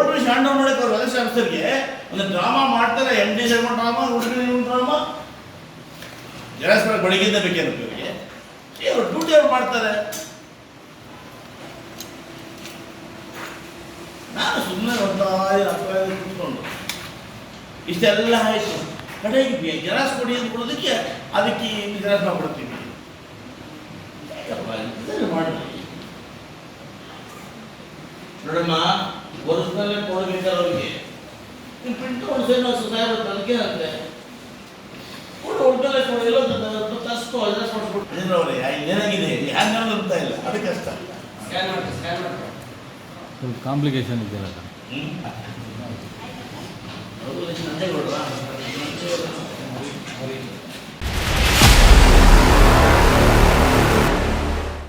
Over ಮಾಡಕ್ಕೆ ಅವ್ರು ವಲಸೆ ಶಾಸ್ತ್ರಿಗೆ ಒಂದು ಡ್ರಾಮಾ ಮಾಡ್ತಾರೆ ಎಂ ಡಿ ಶರ್ಮ ಡ್ರಾಮಾ ಹುಡುಗರಿ ಡ್ರಾಮಾ ಜಲಾಶಯ ಬೆಳಿಗ್ಗೆಯಿಂದ ಬೇಕೇನಪ್ಪ ಇವರಿಗೆ. ಅವ್ರು ಡ್ಯೂಟಿ ಅವ್ರು ಮಾಡ್ತಾರೆ. ನಾನು ಸುಮ್ಮನೆ ಒಂದಾರಿ ಅಪರಾಧ ಕೂತ್ಕೊಂಡು. ಇಷ್ಟೆಲ್ಲ ಆಯಿತು. ಕಡೆಗೆ ಜೆರಾಕ್ಸ್ ಕೊಡಿ ಅಂತ ಕೊಡೋದಕ್ಕೆ ಅದಕ್ಕೆ ಜೆರಾಕ್ಸ್ ನಾವು ಕೊಡ್ತೀವಿ. ಮಾಡಿ ನೋಡಮ್ಮ ಒರಿಜಿನಲ್ಲೇ ಕೊಡಬೇಕಲ್ಲ ಅವ್ರಿಗೆ. ನೀವು ಪ್ರಿಂಟ್ ನಾವು ಸಾಹೇಬ್ ಅದಕ್ಕೆ ಅಂತೆ ಕೊಡು ಒರಿಜಿನಲ್ಲೇ ಕೊಡು ಎಲ್ಲೋ ತಸ್ಕೋ ಜೆರಾಕ್ಸ್ ಮಾಡಿಸ್ಬಿಟ್ಟು ಅವ್ರೆ ಏನಾಗಿದೆ ಹ್ಯಾಂಗ್ ಅಂತ ಇಲ್ಲ ಅದಕ್ಕೆ ಕಷ್ಟ ಸ್ಕ್ಯಾನ್ ಮಾಡಿ ಸ್ಕ್ಯಾನ್ ಮಾಡಿ ಸ್ವಲ್ಪ ಕಾಂಪ್ಲಿಕೇಶನ್ ಇದೆಯಲ್ಲ?